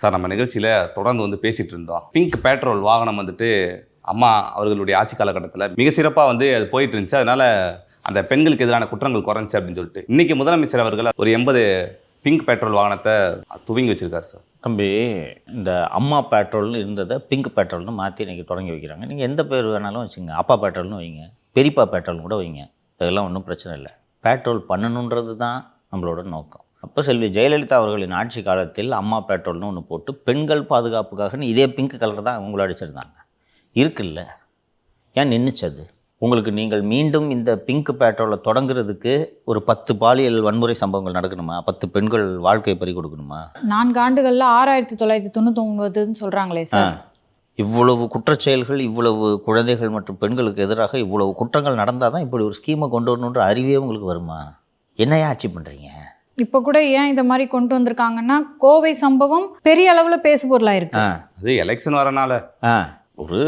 Sir நம்ம நிகழ்ச்சியில் தொடர்ந்து வந்து பேசிகிட்டு இருந்தோம். பிங்க் பெட்ரோல் வாகனம் வந்துட்டு அம்மா அவர்களுடைய ஆட்சி காலகட்டத்தில் மிக சிறப்பாக வந்து அது போயிட்டு இருந்துச்சு. அதனால் அந்த பெண்களுக்கு எதிரான குற்றங்கள் குறைஞ்சி அப்படின்னு சொல்லிட்டு. இன்றைக்கி முதலமைச்சர் அவர்கள் ஒரு எண்பது பிங்க் பெட்ரோல் வாகனத்தை துவங்கி வச்சுருக்காரு சார். தம்பி இந்த அம்மா பெட்ரோல்னு இருந்ததை பிங்க் பெட்ரோல்னு மாற்றி இன்றைக்கி தொடங்கி வைக்கிறாங்க. நீங்கள் எந்த பேர் வேணாலும் வச்சுங்க. அப்பா பெட்ரோல்னு வைங்க. பெரியப்பா பெட்ரோல்னு கூட வைங்க. அதெல்லாம் ஒன்றும் பிரச்சனை இல்லை. பெட்ரோல் பண்ணணுன்றது தான் நம்மளோட நோக்கம். அப்போ செல்வி ஜெயலலிதா அவர்களின் ஆட்சி காலத்தில் அம்மா பெட்ரோல்னு ஒன்று போட்டு பெண்கள் பாதுகாப்புக்காகன்னு இதே பிங்க் கலர் தான் அவங்கள அடிச்சிருந்தாங்க. இருக்குல்ல? ஏன் நின்றுச்சு அது உங்களுக்கு நீங்கள் மீண்டும் இந்த பிங்க் பெட்ரோலை தொடங்குறதுக்கு ஒரு பத்து பாலியல் வன்முறை சம்பவங்கள் நடக்கணுமா? பத்து பெண்கள் வாழ்க்கையை பறி கொடுக்கணுமா? நான்கு ஆண்டுகள்ல ஆறாயிரத்தி தொள்ளாயிரத்தி தொண்ணூத்தி ஒன்பதுன்னு சொல்றாங்களே ஆ. சார். இவ்வளவு குற்றச்செயல்கள் இவ்வளவு குழந்தைகள் மற்றும் பெண்களுக்கு எதிராக இவ்வளவு குற்றங்கள் நடந்தால் தான் இப்படி ஒரு ஸ்கீமை கொண்டு வரணுன்ற அறிவே உங்களுக்கு வருமா? என்னையா ஆட்சி பண்ணுறீங்க இப்ப கூட ஏன் இந்த மாதிரி கொண்டு வந்திருக்காங்கன்னா கோவை சம்பவம் பெரிய அளவுல பேசு பொருளா இருக்கு. ஆ அது எலெக்ஷன் வரனால. ஆ ஒரு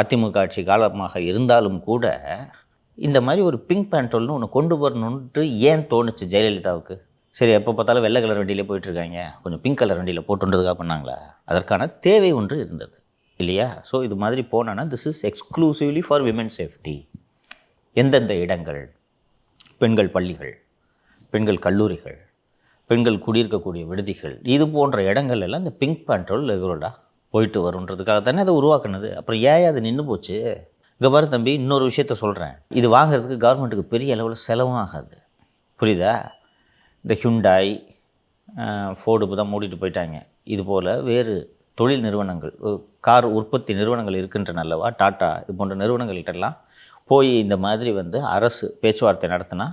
அதிமுக ஆட்சி காலமாக இருந்தாலும் கூட இந்த மாதிரி ஒரு பிங்க் பேண்ட்ரோல்னு ஒன்று கொண்டு வரணுன்ட்டு ஏன் தோணுச்சு ஜெயலலிதாவுக்கு? சரி எப்போ பார்த்தாலும் வெள்ளை கலர் வண்டியிலே போயிட்டுருக்காங்க கொஞ்சம் பிங்க் கலர் வண்டியில் போட்டுன்றதுக்காக பண்ணாங்களா? அதற்கான தேவை ஒன்று இருந்தது. இல்லையா? ஸோ இது மாதிரி போனோன்னா this is exclusively for women safety எந்தெந்த இடங்கள்? பெண்கள் பள்ளிகள். பெண்கள் கல்லூரிகள் பெண்கள் குடியிருக்கக்கூடிய விடுதிகள் இது போன்ற இடங்கள் எல்லாம் இந்த பிங்க் பேண்ட்ரோல் ரெகுலராக போயிட்டு வருன்றதுக்காக தானே அதை உருவாக்குனது. அப்புறம் ஏன் அது நின்று போச்சு? கவர் தம்பி இன்னொரு விஷயத்த சொல்கிறேன் இது வாங்குறதுக்கு கவர்மெண்ட்டுக்கு பெரிய அளவில் செலவும் ஆகாது புரியுதா? இந்த ஹியூண்டாய் ஃபோர்டு இப்போ தான் மூடிட்டு போயிட்டாங்க. இது போல் வேறு தொழில் நிறுவனங்கள் கார் உற்பத்தி நிறுவனங்கள் இருக்கின்றன அல்லவா? டாட்டா இது போன்ற நிறுவனங்கள்கிட்டலாம் போய் இந்த மாதிரி வந்து அரசு பேச்சுவார்த்தை நடத்தினா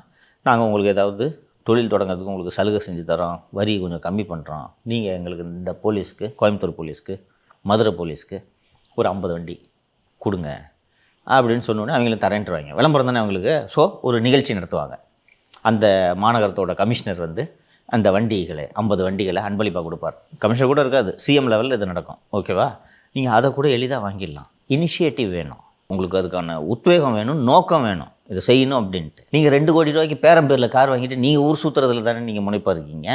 நாங்கள் உங்களுக்கு ஏதாவது தொழில் தொடங்கிறதுக்கு உங்களுக்கு சலுகை செஞ்சு தரோம் வரி கொஞ்சம் கம்மி பண்ணுறோம் நீங்கள் எங்களுக்கு இந்த போலீஸ்க்கு கோயம்புத்தூர் போலீஸ்க்கு மதுரை போலீஸ்க்கு ஒரு ஐம்பது வண்டி கொடுங்க. அப்படின்னு சொன்னோடனே அவங்களும் தரேன்ட்டுருவாங்க விளம்பரம் தானே அவங்களுக்கு? ஸோ ஒரு நிகழ்ச்சி நடத்துவாங்க. அந்த மாநகரத்தோட கமிஷனர் வந்து அந்த வண்டிகளை ஐம்பது வண்டிகளை அன்பளிப்பாக கொடுப்பார். கமிஷனர் கூட இருக்காது. சிஎம் லெவலில் இது நடக்கும். ஓகேவா நீங்கள் அதை கூட எளிதாக வாங்கிடலாம். இனிஷியேட்டிவ் வேணும். உங்களுக்கு அதுக்கான உத்வேகம் வேணும் நோக்கம் வேணும். இதை செய்யணும் அப்படின்ட்டு. நீங்கள் ரெண்டு கோடி ரூபாய்க்கு பேரம்பேரில் கார் வாங்கிட்டு நீங்கள் ஊர் சுற்றுறதுல தானே நீங்கள் முனைப்பாக இருக்கீங்க?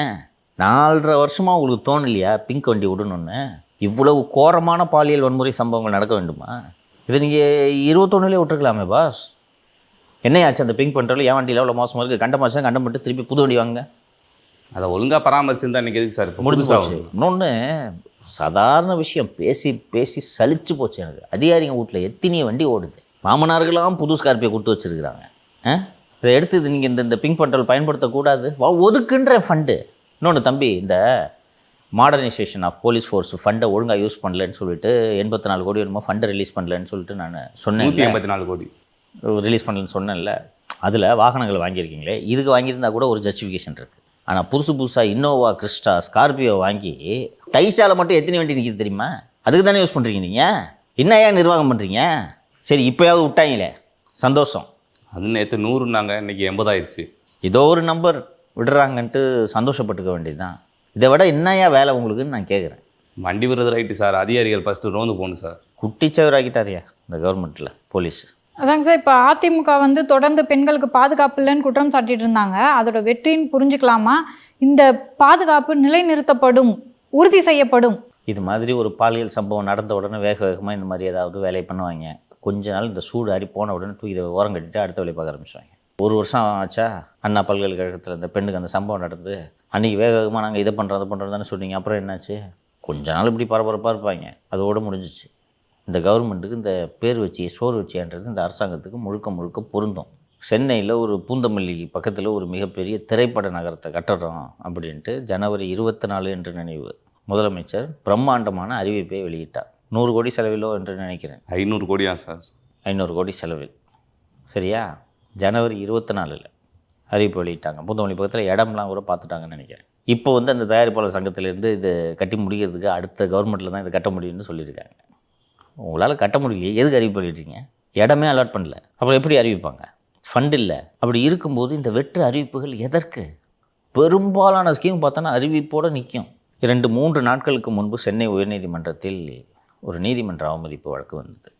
நாலரை வருஷமாக உங்களுக்கு தோணலையா பிங்க் வண்டி விடணும்னு? இவ்வளவு கோரமான பாலியல் வன்முறை சம்பவங்கள் நடக்க வேண்டுமா? இதை நீங்கள் இருபத்தொன்னுலேயே விட்டுருக்கலாமே பாஸ் என்னையாச்சு அந்த பிங்க் பண்ணுறதுல என் வண்டியில் எவ்வளோ மோசமாக இருக்குது கண்டம் மாதம் கண்டம் பண்ணிட்டு திருப்பி புது வண்டி வாங்க அதை ஒழுங்காக பராமரிச்சிருந்தா இன்னைக்கு எதுக்கு சார் முடிஞ்சு போச்சு. இன்னொன்று சாதாரண விஷயம் பேசி பேசி சலிச்சு போச்சு எனக்கு. அதிகாரிங்க வீட்டில் எத்தனையோ வண்டி ஓடுது. மாமனார்களாம் புது ஸ்கார்பியோ கொடுத்து வச்சுருக்குறாங்க. ஆ? இதை எடுத்து இது நீங்கள் இந்த இந்த பிங்க் பெட்ரோல் பயன்படுத்தக்கூடாது. வா- ஒதுக்குன்ற ஃபண்டு இன்னொன்று தம்பி இந்த மாடர்னைசேஷன் ஆஃப் போலீஸ் ஃபோர்ஸ் ஃபண்டை ஒழுங்காக யூஸ் பண்ணலன்னு சொல்லிட்டு எண்பத்தி நாலு கோடி என்னமோ ஃபண்டை ரிலீஸ் பண்ணலன்னு சொல்லிட்டு நான் சொன்னேன் நூற்றி எண்பத்தி நாலு கோடி. ரிலீஸ் பண்ணலன்னு சொன்னேன்ல. அதில் வாகனங்கள் வாங்கியிருக்கீங்களே? இதுக்கு வாங்கியிருந்தா கூட ஒரு ஜஸ்டிஃபிகேஷன் இருக்குது ஆனால் புதுசு புதுசாக இன்னோவா கிறிஸ்டா ஸ்கார்பியோ வாங்கி தைசால மட்டும் எத்தனை வண்டி நிற்கிது தெரியுமா? அதுக்கு தானே யூஸ் பண்ணுறீங்க நீங்கள் என்ன ஏன் நிர்வாகம் பண்ணுறீங்க சரி இப்போயாவது விட்டாங்களே? சந்தோஷம். அது நேற்று நூறுனாங்க இன்னைக்கு எண்பதாயிருச்சு. ஏதோ ஒரு நம்பர் விடுறாங்கன்ட்டு சந்தோஷப்பட்டுக்க வேண்டியதுதான். இதை விட என்னையா வேலை உங்களுக்குன்னு நான் கேட்குறேன் வண்டி விடுறது ரைட்டு சார் அதிகாரிகள் ஃபஸ்ட்டு ரோந்து போகணும் சார். குட்டிச்சவராக்கிட்டாரியா இந்த கவர்மெண்ட்டில் போலீஸ் அதாங்க சார் இப்போ அதிமுக வந்து தொடர்ந்து பெண்களுக்கு பாதுகாப்பு இல்லைன்னு குற்றம் சாட்டிட்டு இருந்தாங்க. அதோட வெற்றின்னு புரிஞ்சுக்கலாமா? இந்த பாதுகாப்பு நிலைநிறுத்தப்படும் உறுதி செய்யப்படும். இது மாதிரி ஒரு பாலியல் சம்பவம் நடந்த உடனே வேக வேகமாக இந்த மாதிரி ஏதாவது வேலையை பண்ணுவாங்க. கொஞ்ச நாள் இந்த சூடு ஆறி போன உடனே தூக்கி இதை ஓரம் கட்டிட்டு அடுத்த வேலையை பார்க்க ஆரம்பிச்சுவாங்க ஒரு வருஷம் ஆச்சா? அண்ணா பல்கலைக்கழகத்தில் இந்த பெண்ணுக்கு அந்த சம்பவம் நடந்து அன்றைக்கி வேக வேகமாக நாங்கள் இதை பண்ணுறோம் அதை பண்ணுறதுன்னு சொன்னீங்க. அப்புறம் என்னாச்சு? கொஞ்ச நாள் இப்படி பரபரப்பாக இருப்பாங்க. அதோடு முடிஞ்சிச்சு. இந்த கவர்மெண்ட்டுக்கு இந்த பேர் வச்சு சோறு வச்சியான்றது இந்த அரசாங்கத்துக்கு முழுக்க முழுக்க பொருந்தும். சென்னையில் ஒரு பூந்தமல்லி பக்கத்தில் ஒரு மிகப்பெரிய திரைப்பட நகரத்தை கட்டுறோம் அப்படின்ட்டு ஜனவரி இருபத்தி நாலு என்று நினைவு முதலமைச்சர் பிரம்மாண்டமான அறிவிப்பை வெளியிட்டார். நூறு கோடி செலவிலோ என்று நினைக்கிறேன். ஐநூறு கோடியா சார்? ஐநூறு கோடி செலவில் சரியா? ஜனவரி இருபத்தி நாலில் அறிவிப்பு வெளியிட்டாங்க. பூந்தமல்லி பக்கத்தில் இடம்லாம் கூட பார்த்துட்டாங்கன்னு நினைக்கிறேன். இப்போ வந்து அந்த தயாரிப்பாளர் சங்கத்திலேருந்து இது கட்டி முடிக்கிறதுக்கு அடுத்த கவர்மெண்ட்டில் தான் இதை கட்ட முடியும்னு சொல்லியிருக்காங்க. உங்களால் கட்ட முடியலையே. எதுக்கு அறிவிப்பு வெளியிட்டீங்க? இடமே அலாட் பண்ணல. அப்புறம் எப்படி அறிவிப்பாங்க? ஃபண்ட் இல்லை. அப்படி இருக்கும்போது இந்த வெற்று அறிவிப்புகள் எதற்கு? பெரும்பாலான ஸ்கீம் பார்த்தோன்னா அறிவிப்போடு நிற்கும் இரண்டு மூன்று நாட்களுக்கு முன்பு சென்னை உயர்நீதிமன்றத்தில் ஒரு நீதிமன்ற அவமதிப்பு வழக்கு வந்தது.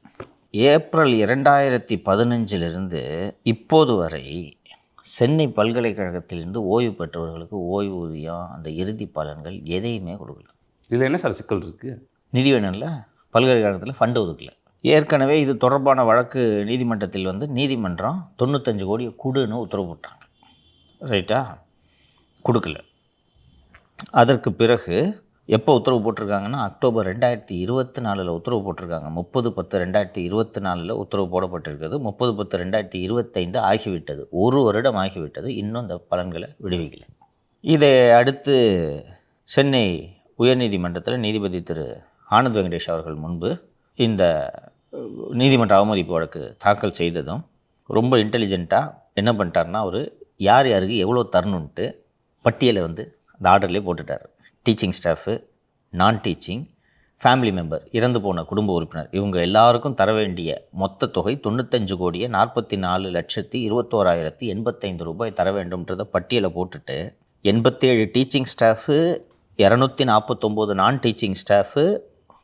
ஏப்ரல் இரண்டாயிரத்தி பதினஞ்சிலிருந்து இப்போது வரை சென்னை பல்கலைக்கழகத்திலிருந்து ஓய்வு பெற்றவர்களுக்கு ஓய்வூதியம் அந்த இறுதி பலன்கள் எதையுமே கொடுக்கல. இதில் என்ன சார் சிக்கல் இருக்குது நிதி வேணும்ல? பல்கலைக்கழகத்தில் ஃபண்டு ஒதுக்கல. ஏற்கனவே இது தொடர்பான வழக்கு நீதிமன்றத்தில் வந்து நீதிமன்றம் தொண்ணூத்தஞ்சு கோடியை கொடுன்னு உத்தரவு போட்டாங்க. ரைட்டா? கொடுக்கல. அதற்கு பிறகு எப்போ உத்தரவு போட்டிருக்காங்கன்னா அக்டோபர் ரெண்டாயிரத்தி இருபத்தி நாலில் உத்தரவு போட்டிருக்காங்க. முப்பது பத்து ரெண்டாயிரத்தி இருபத்தி நாலில் உத்தரவு போடப்பட்டிருக்கிறது. முப்பது பத்து ரெண்டாயிரத்தி இருபத்தைந்து ஆகிவிட்டது. ஒரு வருடம் ஆகிவிட்டது. இன்னும் இந்த பலன்களை விடுவிக்கல. இதை அடுத்து சென்னை உயர்நீதிமன்றத்தில் நீதிபதி திரு. ஆனந்த் வெங்கடேஷ் அவர்கள் முன்பு இந்த நீதிமன்ற அவமதிப்பு வழக்கு தாக்கல் செய்ததும் ரொம்ப இன்டெலிஜென்ட்டாக என்ன பண்ணிட்டாருன்னா அவர் யார் யாருக்கு எவ்வளோ தரணுன்ட்டு பட்டியலை வந்து அந்த ஆர்டர்லேயே போட்டுட்டார். டீச்சிங் ஸ்டாஃபு நான் டீச்சிங் ஃபேமிலி மெம்பர் இறந்து போன குடும்ப உறுப்பினர் இவங்க எல்லாருக்கும் தர வேண்டிய மொத்த தொகை தொண்ணூத்தஞ்சு கோடியே நாற்பத்தி நாலு லட்சத்தி இருபத்தோராயிரத்தி எண்பத்தைந்து ரூபாய் தர வேண்டும்ன்றதை பட்டியலை போட்டுட்டு எண்பத்தேழு டீச்சிங் ஸ்டாஃபு இரநூத்தி நாற்பத்தொம்போது நான் டீச்சிங் ஸ்டாஃபு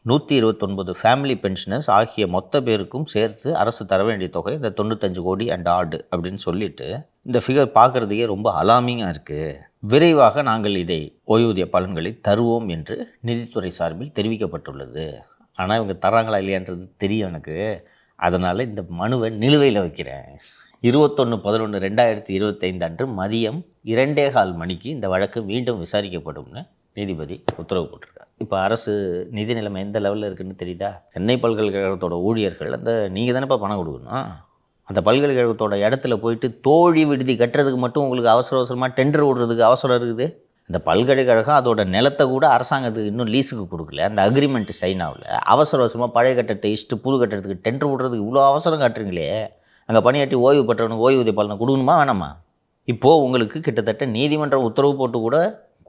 நூற்றி இருபத்தொன்பது ஃபேமிலி பென்ஷனர்ஸ் ஆகிய மொத்த பேருக்கும் சேர்த்து அரசு தர வேண்டிய தொகை இந்த தொண்ணூத்தஞ்சு கோடி அண்ட் ஆடு அப்படின்னு சொல்லிட்டு இந்த ஃபிகர் பார்க்குறதுக்கே ரொம்ப அலாமிங்காக இருக்குது விரைவாக நாங்கள் இதை ஓய்வூதிய பலன்களை தருவோம் என்று நிதித்துறை சார்பில் தெரிவிக்கப்பட்டுள்ளது. ஆனால் இவங்க தராங்களா இல்லையான்றது தெரியும் எனக்கு. அதனால் இந்த மனுவை நிலுவையில் வைக்கிறேன். இருபத்தொன்று பதினொன்று ரெண்டாயிரத்தி இருபத்தைந்து அன்று மதியம் இரண்டே கால் மணிக்கு இந்த வழக்கு மீண்டும் விசாரிக்கப்படும்னு நீதிபதி உத்தரவு போட்டிருக்கார். இப்போ அரசு நிதி நிலைமை எந்த லெவலில் இருக்குன்னு தெரியுதா? சென்னை பல்கலைக்கழகத்தோட ஊழியர்கள் அந்த நீங்கள் தானேப்பா பணம் கொடுக்கணும்? அந்த பல்கலைக்கழகத்தோட இடத்துல போயிட்டு தோழி விடுதி கட்டுறதுக்கு மட்டும் உங்களுக்கு அவசர அவசரமாக டெண்டர் விடுறதுக்கு அவசரம் இருக்குது? இந்த பல்கலைக்கழகம் அதோட நிலத்தை கூட அரசாங்கத்துக்கு இன்னும் லீஸுக்கு கொடுக்கல. அந்த அக்ரிமெண்ட் சைன் ஆகல. அவசர அவசரமாக பழைய கட்டத்தை இஷ்டு புது கட்டுறதுக்கு டெண்டர் விடுறதுக்கு இவ்வளோ அவசரம் காட்டுறீங்களே. அங்கே பணியாற்றி ஓய்வு பெற்றவனுக்கு ஓய்வூதிய பலனை கொடுக்கணுமா வேணாமா? இப்போது உங்களுக்கு கிட்டத்தட்ட நீதிமன்றம் உத்தரவு போட்டு கூட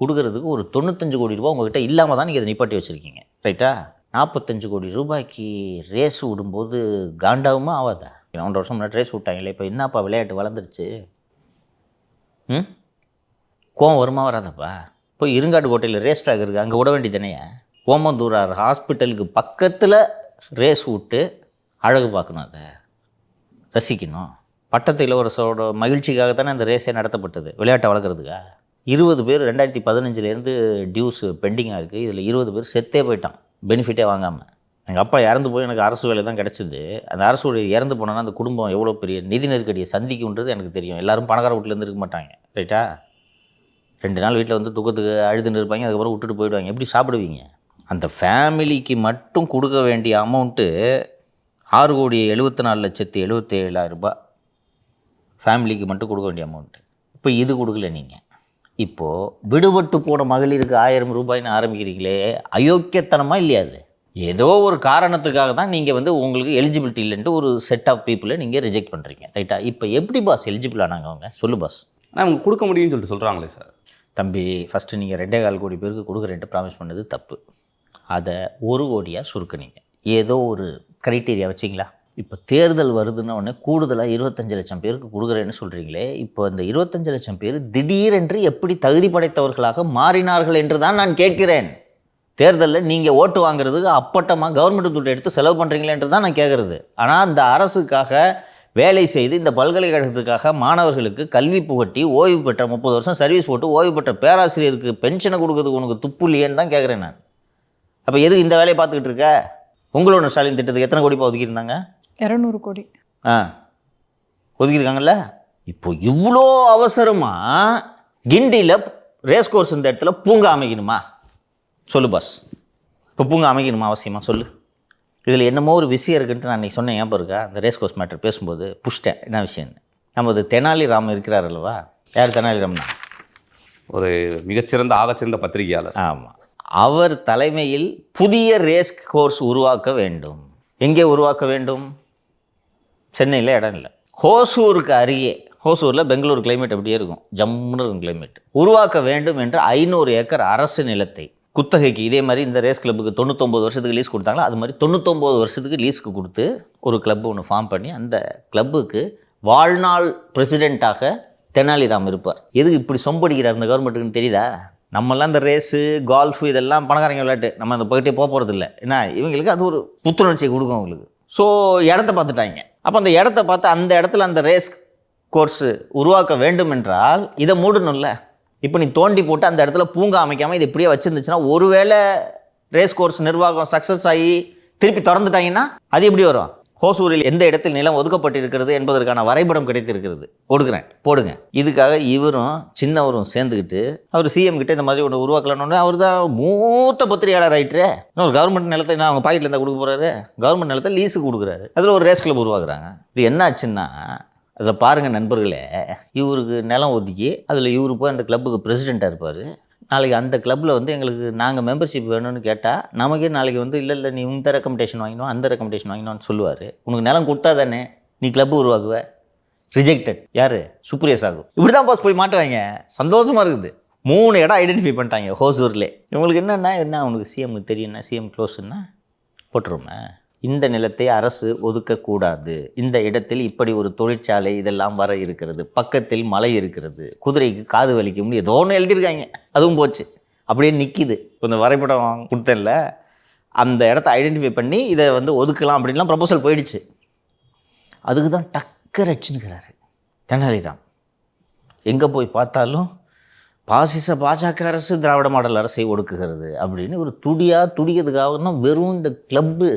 கொடுக்கறதுக்கு ஒரு தொண்ணூத்தஞ்சு கோடி ரூபா உங்ககிட்ட இல்லாமல் தான் நீங்கள் இதை நிப்பாட்டி வச்சுருக்கீங்க. ரைட்டா நாற்பத்தஞ்சு கோடி ரூபாய்க்கு ரேஸ் விடும்போது காண்டாவுமா ஆகாதா ஒன்றரை வருஷம் முன்னாடி ரேஸ் விட்டாங்களே இப்போ என்னப்பா விளையாட்டு வளர்ந்துருச்சு? ம்? கோவம் வருமா வராதப்பா? போய் இருங்காட்டு கோட்டையில் ரேஸ் ட்ராக் இருக்குது அங்கே விட வேண்டியதானே ஓமந்தூரார் ஹாஸ்பிட்டலுக்கு பக்கத்தில் ரேஸ் விட்டு அழகு பார்க்கணும் அதை. ரசிக்கணும். பட்டத்து இளவரசரோட மகிழ்ச்சிக்காக தானே அந்த ரேஸே நடத்தப்பட்டது விளையாட்டை வளர்க்குறதுக்கா? இருபது பேர் ரெண்டாயிரத்தி பதினஞ்சுலேருந்து டியூஸ் பெண்டிங்காக இருக்குது இதில் இருபது பேர் செத்தே போயிட்டான் பெனிஃபிட்டே வாங்காமல் எங்கள் அப்பா இறந்து போய் எனக்கு அரசு வேலை தான் கிடச்சிது. அந்த அரசு ஊழியர் இறந்து போனோன்னா அந்த குடும்பம் எவ்வளோ பெரிய நிதி நெருக்கடியை சந்திக்கும்ன்றது எனக்கு தெரியும். எல்லாரும் பணக்கார வீட்டிலேருந்து இருக்க மாட்டாங்க. ரைட்டா ரெண்டு நாள் வீட்டில் வந்து துக்கத்துக்கு அழுதுன்னு இருப்பாங்க அதுக்கப்புறம் விட்டுட்டு போயிடுவாங்க. எப்படி சாப்பிடுவீங்க? அந்த ஃபேமிலிக்கு மட்டும் கொடுக்க வேண்டிய அமௌண்ட்டு ஆறு கோடி எழுபத்தி நாலு லட்சத்தி எழுபத்தேழாயிரம் ரூபாய். ஃபேமிலிக்கு மட்டும் கொடுக்க வேண்டிய அமௌண்ட்டு இப்போ இது கொடுக்கல நீங்கள் இப்போது விடுபட்டு போன மகளிருக்கு ஆயிரம் ரூபாய்னு ஆரம்பிக்கிறீங்களே அயோக்கியத்தனமாக இல்லையா அது? ஏதோ ஒரு காரணத்துக்காக தான் நீங்கள் வந்து உங்களுக்கு எலிஜிபிலிட்டி இல்லைன்ட்டு ஒரு செட் ஆஃப் பீப்புளை நீங்கள் ரிஜெக்ட் பண்ணுறீங்க ரைட்டா இப்போ எப்படி பாஸ் எலிஜிபிள் ஆனாங்க அவங்க? சொல்லு பாஸ் ஆனால் அவங்க கொடுக்க முடியும்னு சொல்லிட்டு சொல்கிறாங்களே சார் தம்பி ஃபஸ்ட்டு நீங்கள் ரெண்டே கால் கோடி பேருக்கு கொடுக்குறேன்ட்டு ப்ராமிஸ் பண்ணது தப்பு. அதை ஒரு கோடியாக சுருக்குனீங்க. ஏதோ ஒரு க்ரைட்டீரியா வச்சிங்களா? இப்போ தேர்தல் வருதுன்னா உடனே கூடுதலாக இருபத்தஞ்சு லட்சம் பேருக்கு கொடுக்குறேன்னு சொல்கிறீங்களே இப்போ இந்த இருபத்தஞ்சு லட்சம் பேர் திடீரென்று எப்படி தகுதி படைத்தவர்களாக மாறினார்கள் என்று தான் நான் கேட்கிறேன். தேர்தலில் நீங்கள் ஓட்டு வாங்குறதுக்கு அப்பட்டமாக கவர்மெண்ட் துட்டு எடுத்து செலவு பண்ணுறீங்களேன்றது தான் நான் கேட்குறது ஆனால் இந்த அரசுக்காக வேலை செய்து இந்த பல்கலைக்கழகத்துக்காக மாணவர்களுக்கு கல்வி புகட்டி ஓய்வு பெற்ற முப்பது வருஷம் சர்வீஸ் போட்டு ஓய்வு பெற்ற பேராசிரியருக்கு பென்ஷனை கொடுக்கறதுக்கு உனக்கு துப்பு இல்லையேன்னு தான் கேட்குறேன் நான். அப்போ எதுக்கு இந்த வேலையை பார்த்துக்கிட்டு இருக்க? உங்களோட ஸ்டாலின் திட்டத்துக்கு எத்தனை கோடி ஒதுக்கியிருந்தாங்க? இரநூறு கோடி. ஆ. ஒதுக்கியிருக்காங்கல்ல? இப்போ இவ்வளோ அவசரமாக கிண்டியில் ரேஸ் கோர்ஸ் இந்த இடத்துல பூங்கா அமைக்கணுமா? சொல்லு பாஸ் இப்போ பூங்கா அமைக்கணுமா அவசியமா? சொல்லு. இதில் என்னமோ ஒரு விஷயம் இருக்குன்ட்டு நான் அன்றைக்கி சொன்னேன். ஞாபகம் இருக்கா? அந்த ரேஸ் கோர்ஸ் மேட்டர் பேசும்போது புஷ்டேன். என்ன விஷயம்னு? நமது தெனாலிராம் இருக்கிறார் அல்லவா? யார் தெனாலிராம்னா ஒரு மிகச்சிறந்த ஆகச்சிறந்த பத்திரிகையாளர். ஆமாம் அவர் தலைமையில் புதிய ரேஸ் கோர்ஸ் உருவாக்க வேண்டும். எங்கே உருவாக்க வேண்டும்? சென்னையில் இடம் இல்லை. ஹோசூருக்கு அருகே. ஹோசூரில் பெங்களூர் கிளைமேட் அப்படியே இருக்கும். ஜம்முன்னு இருக்கும் கிளைமேட் உருவாக்க வேண்டும் என்று ஐநூறு ஏக்கர் அரசு நிலத்தை குத்தகைக்கு இதே மாதிரி இந்த ரேஸ் கிளப்புக்கு தொண்ணூத்தொம்பது வருஷத்துக்கு லீஸ் கொடுத்தாங்களா? அது மாதிரி தொண்ணூத்தொம்பது வருஷத்துக்கு லீஸ்க்கு கொடுத்து ஒரு கிளப் ஒன்று ஃபார்ம் பண்ணி அந்த கிளப்புக்கு வாழ்நாள் பிரசிடெண்ட்டாக தெனாலிராம் இருப்பார். எதுக்கு இப்படி சொம்படிக்கிறார் இந்த கவர்மெண்ட்டுக்குன்னு தெரியுதா? நம்மலாம் இந்த ரேஸு கால்ஃபு இதெல்லாம் பணக்காரங்க விளையாட்டு. நம்ம அந்த போயிட்டே போக போகிறது இல்லை. ஏன்னா இவங்களுக்கு அது ஒரு புத்துணர்ச்சியை கொடுக்கும் அவங்களுக்கு. ஸோ இடத்த பார்த்துட்டாங்க. அப்போ அந்த இடத்த பார்த்து அந்த இடத்துல அந்த ரேஸ் கோர்ஸு உருவாக்க வேண்டும் என்றால் இதை மூடணும்ல? இப்போ நீ தோண்டி போட்டு அந்த இடத்துல பூங்கா அமைக்காமல் இது இப்படியே வச்சுருந்துச்சுன்னா ஒருவேளை ரேஸ் கோர்ஸ் நிர்வாகம் சக்ஸஸ் ஆகி திருப்பி திறந்துட்டாங்கன்னா அது எப்படி வரும்? ஹோசூரில் எந்த இடத்தில் நிலம் ஒதுக்கப்பட்டிருக்கிறது என்பதற்கான வரைபடம் கிடைத்திருக்கிறது. கொடுக்குறேன். போடுங்க. இதுக்காக இவரும் சின்னவரும் சேர்ந்துக்கிட்டு அவர் சிஎம் கிட்ட இந்த மாதிரி ஒன்று உருவாக்கலான்னு அவர் தான் மூத்த பத்திரிகையாளர் ஆயிட்டுரு இன்னொரு கவர்மெண்ட் நிலத்தை என்ன அவங்க பாக்கெட்ல இருந்தால் கொடுக்க போறாரு. கவர்மெண்ட் நிலத்தை லீஸுக்கு கொடுக்குறாரு. அதில் ஒரு ரேஸ் கிளப் உருவாக்குறாங்க. இது என்ன ஆச்சுன்னா அதை பாருங்கள் நண்பர்களே இவருக்கு நிலம் ஒதுக்கி அதில் இவரு போய் அந்த கிளப்புக்கு பிரசிடெண்ட்டாக இருப்பார். நாளைக்கு அந்த கிளப்பில் வந்து எங்களுக்கு நாங்கள் மெம்பர்ஷிப் வேணும்னு கேட்டால் நமக்கே நாளைக்கு வந்து இல்லை இல்லை நீ இந்த ரெக்கமெண்டேஷன் வாங்கினோம் அந்த ரெக்கமெண்டேஷன் வாங்கினோன்னு சொல்லுவார். உனக்கு நிலம் கொடுத்தா தானே நீ கிளப்பு உருவாக்குவ. ரிஜெக்டட் யார்? சுப்ரியா சாகு. இப்படி தான் பாஸ் போய் மாட்டுவாங்க சந்தோஷமாக இருக்குது. மூணு இடம் ஐடென்டிஃபை பண்ணிட்டாங்க ஹோசூர்லே. இவங்களுக்கு என்னென்னா என்ன அவனுக்கு சிஎம்க்கு தெரியும்னா சிஎம் க்ளோஸ்ன்னா போட்டுருமே இந்த நிலத்தை அரசு ஒதுக்கக்கூடாது இந்த இடத்தில் இப்படி ஒரு தொழிற்சாலை இதெல்லாம் வர இருக்கிறது. பக்கத்தில் மலை இருக்கிறது. குதிரைக்கு காது வலிக்கும் ஏதோ ஒன்று எழுதியிருக்காங்க. அதுவும் போச்சு. அப்படியே நிற்கிது இப்போ இந்த வரைபடம் கொடுத்தேன்ல. அந்த இடத்த ஐடென்டிஃபை பண்ணி இதை வந்து ஒதுக்கலாம் அப்படின்லாம் ப்ரப்போசல் போயிடுச்சு. அதுக்கு தான் டக்கர் அடிச்சுன்னுக்கிறாரு தெனாலிராம் எங்கே போய் பார்த்தாலும் பாசிச பாஜக அரசு திராவிட மாடல் அரசை ஒடுக்குகிறது அப்படின்னு ஒரு துடியாக துடிக்கிறதுக்காக வெறும் இந்த கிளப்பு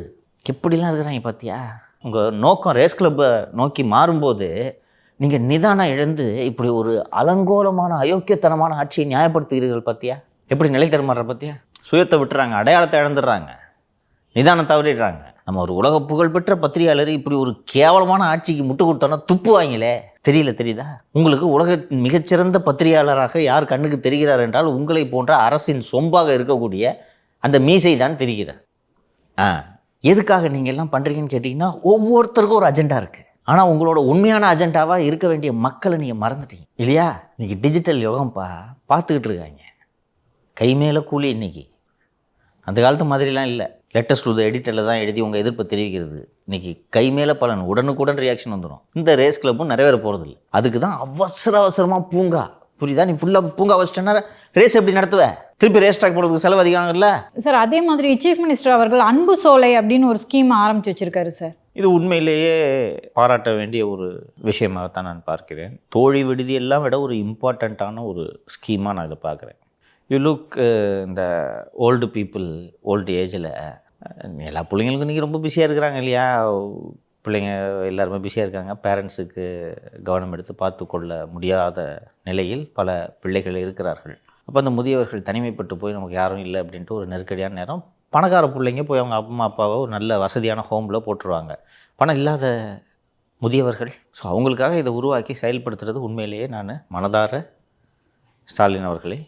எப்படிலாம் இருக்கிறாங்க பார்த்தியா உங்கள் நோக்கம் ரேஸ் கிளப்பை நோக்கி மாறும்போது நீங்கள் நிதானம் இழந்து இப்படி ஒரு அலங்கோலமான அயோக்கியத்தனமான ஆட்சியை நியாயப்படுத்துகிறீர்கள் பார்த்தியா எப்படி நிலை தருமாற பார்த்தியா சுயத்தை விட்டுறாங்க அடையாளத்தை இழந்துடுறாங்க நிதானம் தவறிடுறாங்க. நம்ம ஒரு உலக புகழ்பெற்ற பத்திரிகையாளர் இப்படி ஒரு கேவலமான ஆட்சிக்கு முட்டு கொடுத்தோன்னா துப்புவாங்களே தெரியல தெரியுதா? உங்களுக்கு உலக மிகச்சிறந்த பத்திரிகையாளராக யார் கண்ணுக்கு தெரிகிறார் என்றால் உங்களை போன்ற அரசின் சொம்பாக இருக்கக்கூடிய அந்த மீசை தான் தெரிகிறார் ஆ. எதுக்காக நீங்கள் எல்லாம் பண்ணுறீங்கன்னு கேட்டிங்கன்னா ஒவ்வொருத்தருக்கும் ஒரு அஜெண்டா இருக்குது ஆனால் உங்களோட உண்மையான அஜெண்டாவாக இருக்க வேண்டிய மக்களை நீங்கள் மறந்துட்டீங்க. இல்லையா? இன்றைக்கி டிஜிட்டல் யுகம்ப்பா பார்த்துக்கிட்டு இருக்காங்க. கை மேலே கூலி இன்னைக்கு. அந்த காலத்து மாதிரிலாம் இல்லை. லெட்டஸ்ட் டு எடிட்டரில் தான் எழுதி உங்கள் எதிர்ப்பை தெரிவிக்கிறது. இன்றைக்கி கை மேலே பலன் உடனுக்குடன் ரியாக்ஷன் வந்துடும் இந்த ரேஸ் கிளப்பும் நிறைவேற போகிறதில்ல அதுக்கு தான் அவசர அவசரமாக பூங்கா. புரியுதா? நீ ஃபுல்லாக பூங்கா வச்சிட்டேன்னா ரேஸ் எப்படி நடத்துவ? திருப்பி ரேஸ் ட்ராக் போடுறதுக்கு செலவு அதிகம் இல்லை சார் அதே மாதிரி சீஃப் மினிஸ்டர் அவர்கள் அன்பு சோலை அப்படின்னு ஒரு ஸ்கீம் ஆரம்பிச்சு வச்சிருக்காரு சார். இது உண்மையிலேயே பாராட்ட வேண்டிய ஒரு விஷயமாகத்தான் நான் பார்க்கிறேன். தோழி விடுதி எல்லாம் விட ஒரு இம்பார்ட்டண்ட்டான ஒரு ஸ்கீமாக நான் இதை பார்க்குறேன். யூ லுக் இந்த ஓல்டு பீப்புள் ஓல்டு ஏஜில் எல்லா பிள்ளைங்களுக்கும் இன்றைக்கி ரொம்ப பிஸியாக இருக்கிறாங்க இல்லையா? பிள்ளைங்க எல்லாருமே பிஸியாக இருக்காங்க. பேரண்ட்ஸுக்கு கவனம் எடுத்து பார்த்து கொள்ள முடியாத நிலையில் பல பிள்ளைகள் இருக்கிறார்கள். அப்போ அந்த முதியவர்கள் தனிமைப்பட்டு போய் நமக்கு யாரும் இல்லை அப்படின்ட்டு ஒரு நெருக்கடியான நேரம். பணக்கார பிள்ளைங்க போய் அவங்க அம்மா அப்பாவை ஒரு நல்ல வசதியான ஹோமில் போட்டுருவாங்க. பணம் இல்லாத முதியவர்கள் ஸோ அவங்களுக்காக இதை உருவாக்கி செயல்படுத்துறது உண்மையிலேயே நான் மனதார ஸ்டாலின் அவர்களை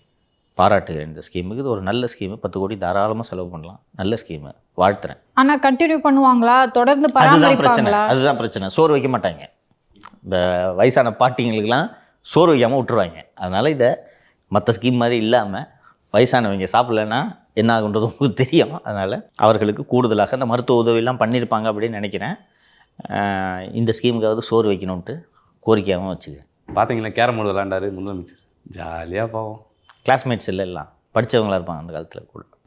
பாராட்டுகிறேன். இந்த ஸ்கீமுக்கு இது ஒரு நல்ல ஸ்கீமு பத்து கோடி தாராளமாக செலவு பண்ணலாம். நல்ல ஸ்கீமு வாழ்த்துறேன். ஆனா கண்டினியூ பண்ணுவாங்களா? தொடர்ந்து அதுதான் பிரச்சனை. அதுதான் பிரச்சனை. சோறு வைக்க மாட்டாங்க. இந்த வயசான பாட்டிங்களுக்கெல்லாம் சோறு வைக்காமல் விட்டுருவாங்க. அதனால் இதை மற்ற ஸ்கீம் மாதிரி இல்லாமல் வயசானவங்க சாப்பிட்லன்னா என்ன ஆகுன்றது உங்களுக்கு தெரியும். அதனால் அவர்களுக்கு கூடுதலாக இந்த மருத்துவ உதவியெல்லாம் பண்ணியிருப்பாங்க அப்படின்னு நினைக்கிறேன். இந்த ஸ்கீமுக்காவது சோறு வைக்கணுன்ட்டு கோரிக்கையாகவும் வச்சுக்க பார்த்தீங்களா கேரம் போர்டு விளாண்டாரு முதலமைச்சர். ஜாலியாக போவோம். கிளாஸ்மேட்ஸ் இல்லை எல்லாம். படித்தவங்களாக இருப்பாங்க அந்த காலத்தில் கூட.